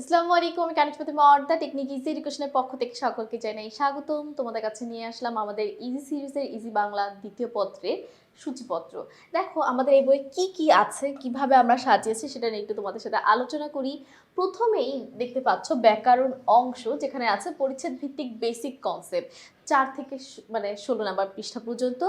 আসসালামু আলাইকুম, আমি কানিজপতি মর্দা টেকনিক ইজি এডুকেশনের পক্ষ থেকে সকলকে জানাই স্বাগতম। তোমাদের কাছে নিয়ে আসলাম আমাদের ইজি সিরিজের ইজি বাংলা দ্বিতীয় পত্রের সূচিপত্র। দেখো, আমাদের এই বইয়ে কী কী আছে, কীভাবে আমরা সাজিয়েছি সেটা নিয়ে একটু তোমাদের সাথে আলোচনা করি। প্রথমেই দেখতে পাচ্ছ ব্যাকরণ অংশ যেখানে আছে পরিচ্ছেদ ভিত্তিক বেসিক কনসেপ্ট চার থেকে মানে ষোলো নাম্বার পৃষ্ঠা পর্যন্ত।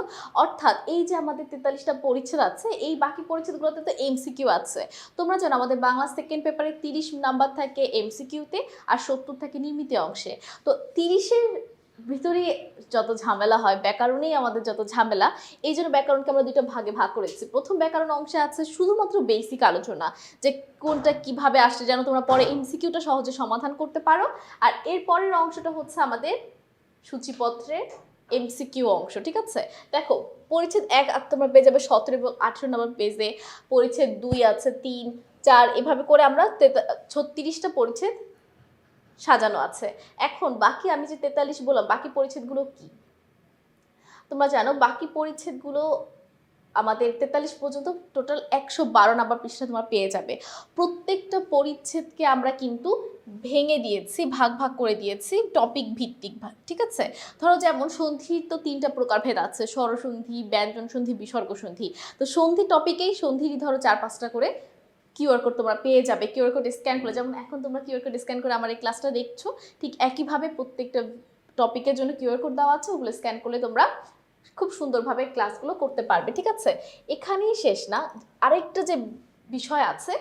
অর্থাৎ এই যে আমাদের তেতাল্লিশটা পরিচ্ছেদ আছে, এই বাকি পরিচ্ছেদগুলোতে তো এমসিকিউ আছে। তোমরা জানো আমাদের বাংলা সেকেন্ড পেপারে তিরিশ নাম্বার থাকে এমসিকিউতে আর সত্তর থাকে নির্মিত অংশে। তো তিরিশের ভিতরে যত ঝামেলা হয়, ব্যাকরণেই আমাদের যত ঝামেলা, এই জন্য ব্যাকরণকে আমরা দুটো ভাগে ভাগ করেছি। প্রথম ব্যাকরণ অংশে আছে শুধুমাত্র বেসিক আলোচনা, যে কোনটা কীভাবে আসছে যেন তোমরা পরে এমসিকিউটা সহজে সমাধান করতে পারো। আর এর পরের অংশটা হচ্ছে আমাদের সূচিপত্রের এমসিকিউ অংশ, ঠিক আছে? দেখো, পরিচ্ছেদ এক তোমরা পেয়ে যাবে সতেরো এবং আঠেরো নম্বর পেজে পরিচ্ছেদ দুই আছে তিন, চার, এভাবে করে আমরা ছত্রিশটা পরিচ্ছেদ সাজানো আছে। এখন বাকি আমি যে তেতাল্লিশ বললাম, বাকি পরিচ্ছেদগুলো কি? তোমরা জানো, বাকি পরিচ্ছেদগুলো আমাদের তেতাল্লিশ পর্যন্ত টোটাল একশো বারো নাম্বার পৃষ্ঠা তোমার পেয়ে যাবে। প্রত্যেকটা পরিচ্ছেদকে আমরা কিন্তু ভেঙে দিয়েছি, ভাগ ভাগ করে দিয়েছি টপিক ভিত্তিক ভাগ, ঠিক আছে? ধরো যেমন সন্ধির তো তিনটা প্রকারভেদ আছে, স্বরসন্ধি ব্যঞ্জন সন্ধি বিসর্গ সন্ধি তো সন্ধি টপিকেই সন্ধিরই ধরো চার পাঁচটা করে কিউআর কোড তোমরা পেয়ে যাবে, কিউআর কোড স্ক্যান করে। যেমন এখন তোমরা কিউআর কোড স্ক্যান করে আমার এই ক্লাসটা দেখছ, ঠিক একইভাবে প্রত্যেকটা টপিকের জন্য কিউআর কোড দেওয়া আছে, ওগুলো স্ক্যান করলে তোমরা খুব সুন্দরভাবে ক্লাসগুলো করতে পারবে, ঠিক আছে? এখানেই শেষ না, আরেকটা যে বিষয় আছে,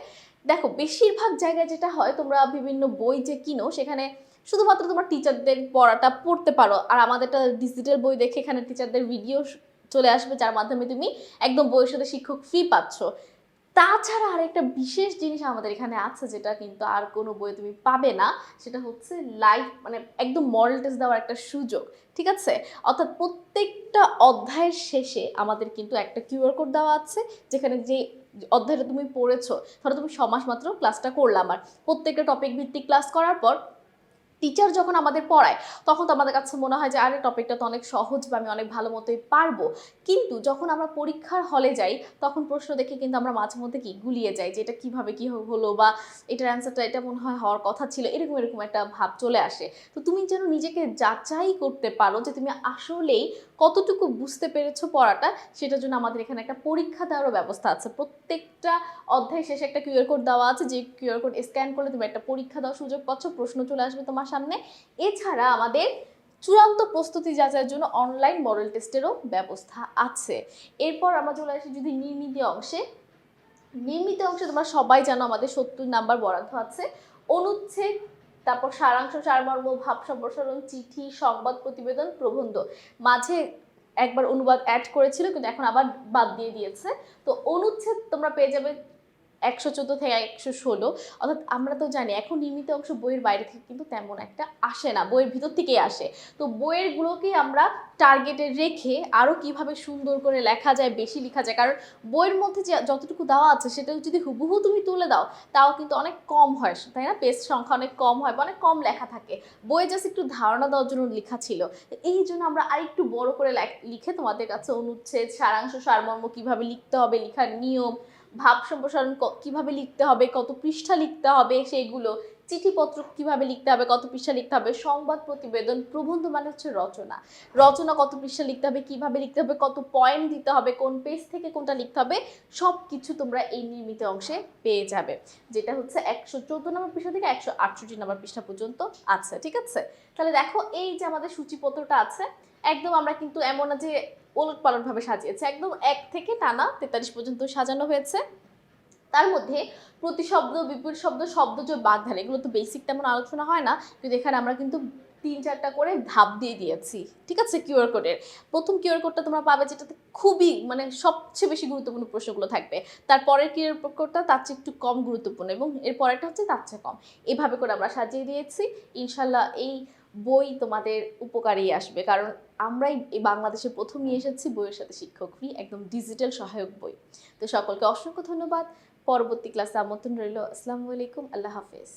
দেখো বেশিরভাগ জায়গায় যেটা হয়, তোমরা বিভিন্ন বই যে কিনো, সেখানে শুধুমাত্র তোমার টিচারদের পড়াটা পড়তে পারো, আর আমাদেরটা ডিজিটাল বই দেখে এখানে টিচারদের ভিডিও চলে আসবে, যার মাধ্যমে তুমি একদম বইয়ের সাথে শিক্ষক ফ্রি পাচ্ছ। তাছাড়া আরেকটা বিশেষ জিনিস আমাদের এখানে আছে যেটা কিন্তু আর কোনো বইয়ে তুমি পাবে না, সেটা হচ্ছে লাইভ মানে একদম মডেল টেস্ট দেওয়ার একটা সুযোগ, ঠিক আছে? অর্থাৎ প্রত্যেকটা অধ্যায়ের শেষে আমাদের কিন্তু একটা কিউআর কোড দেওয়া আছে, যেখানে যে অধ্যায়টা তুমি পড়েছো, ধরো তুমি সমাস মাত্র ক্লাসটা করলাম, আর প্রত্যেকটা টপিক ভিত্তিক ক্লাস করার পর টিচার যখন আমাদের পড়ায়, তখন তো আমাদের কাছে মনে হয় যে, আরে টপিকটা তো অনেক সহজ বা আমি অনেক ভালো মতোই পারব। কিন্তু যখন আমরা পরীক্ষার হলে যাই, তখন প্রশ্ন দেখে কিন্তু আমরা মাঝে মধ্যে কি গুলিয়ে যাই যে, এটা কীভাবে কী হলো? বা, এটার অ্যান্সারটা এটা মনে হয় হওয়ার কথা ছিল। এরকম এরকম একটা ভাব চলে আসে। তো তুমি যেন নিজেকে যাচাই করতে পারো যে, তুমি আসলেই কতটুকু বুঝতে পেরেছ পড়াটা, সেটার জন্য আমাদের এখানে একটা পরীক্ষা দেওয়ারও ব্যবস্থা আছে। প্রত্যেকটা অধ্যায় শেষে একটা কিউআর কোড দেওয়া আছে, যে কিউআর কোড স্ক্যান করলে তুমি একটা পরীক্ষা দেওয়ার সুযোগ পাচ্ছ, প্রশ্ন চলে আসবে তোমার সামনে। এছাড়া আমাদের চূড়ান্ত প্রস্তুতি যাচাইয়ের জন্য অনলাইন মডেল টেস্টেরও ব্যবস্থা আছে। এরপর আমরা চলে আসি যদি নির্মিত অংশে। নির্মিত অংশে তোমরা সবাই জানো আমাদের সত্তর নাম্বার বরাদ্দ আছে। অনুচ্ছেদ, তারপর সারাংশ, সারমর্ম, ভাব সম্প্রসারণ, চিঠি, সংবাদ প্রতিবেদন, প্রবন্ধ। মাঝে একবার অনুবাদ অ্যাড করেছিল, কিন্তু এখন আবার বাদ দিয়ে দিয়েছে। তো অনুচ্ছেদ তোমরা পেয়ে যাবে একশো চোদ্দ থেকে একশো ষোলো। অর্থাৎ আমরা তো জানি, এখন নির্মিত অংশ বইয়ের বাইরে থেকে কিন্তু তেমন একটা আসে না, বইয়ের ভিতর থেকেই আসে। তো বইয়েরগুলোকেই আমরা টার্গেটে রেখে আরও কীভাবে সুন্দর করে লেখা যায়, বেশি লেখা যায়, কারণ বইয়ের মধ্যে যে যতটুকু দেওয়া আছে সেটা যদি হুবহু তুমি তুলে দাও, তাও কিন্তু অনেক কম হয়, তাই না? পেজ সংখ্যা অনেক কম হয় বা অনেক কম লেখা থাকে। বইয়ে জাস্ট একটু ধারণা দেওয়ার জন্য লেখা ছিল। এই জন্য আমরা আরেকটু বড় করে লিখে তোমাদের কাছে অনুচ্ছেদ, সারাংশ, সারমর্ম কীভাবে লিখতে হবে, লেখার নিয়ম ভাব সম্প্রসারণ কীভাবে লিখতে হবে কত পৃষ্ঠা লিখতে হবে সেগুলো চিঠিপত্র কীভাবে লিখতে হবে, কত পৃষ্ঠা লিখতে হবে, সংবাদ প্রতিবেদন প্রবন্ধ মানে হচ্ছে রচনা। রচনা কত পৃষ্ঠা লিখতে হবে, কীভাবে লিখতে হবে, কত পয়েন্ট দিতে হবে, কোন পেজ থেকে কোনটা লিখতে হবে সব কিছু তোমরা এই নির্মিত অংশে পেয়ে যাবে। যেটা হচ্ছে একশো চোদ্দ নম্বর পৃষ্ঠা থেকে একশো আটষট্টি নম্বর পৃষ্ঠা পর্যন্ত আছে, ঠিক আছে? তাহলে দেখো, এই যে আমাদের সূচিপত্রটা আছে, একদম আমরা কিন্তু এমন না যে ওলট পালট ভাবে সাজিয়েছে, একদম এক থেকে টানা তেতাল্লিশ পর্যন্ত সাজানো হয়েছে। তার মধ্যে প্রতিশব্দ বিপুল শব্দ শব্দ যে বাগধারা এগুলো তো বেসিক তেমন আলোচনা হয় না। কিন্তু এখানে আমরা কিন্তু তিন চারটা করে ধাপ দিয়ে দিয়েছি। ঠিক আছে? কিউআর কোডের প্রথম কিউআর কোডটা তোমরা পাবে যেটাতে খুবই মানে সবচেয়ে বেশি গুরুত্বপূর্ণ প্রশ্নগুলো থাকবে। তারপরের কিউআর কোডটা তার চেয়ে একটু কম গুরুত্বপূর্ণ এবং এর পরেরটা হচ্ছে তার চেয়ে কম। এভাবে করে আমরা সাজিয়ে দিয়েছি। ইনশাল্লাহ এই বই তোমাদের উপকারেই আসবে। কারণ আমরাই এই বাংলাদেশে প্রথম নিয়ে এসেছি বইয়ের সাথে শিক্ষক ফ্রি একদম ডিজিটাল সহায়ক বই। তো সকলকে অসংখ্য ধন্যবাদ। পরবর্তী ক্লাসে আমন্ত্রণ রইল। আসসালামু আলাইকুম আল্লাহ হাফেজ।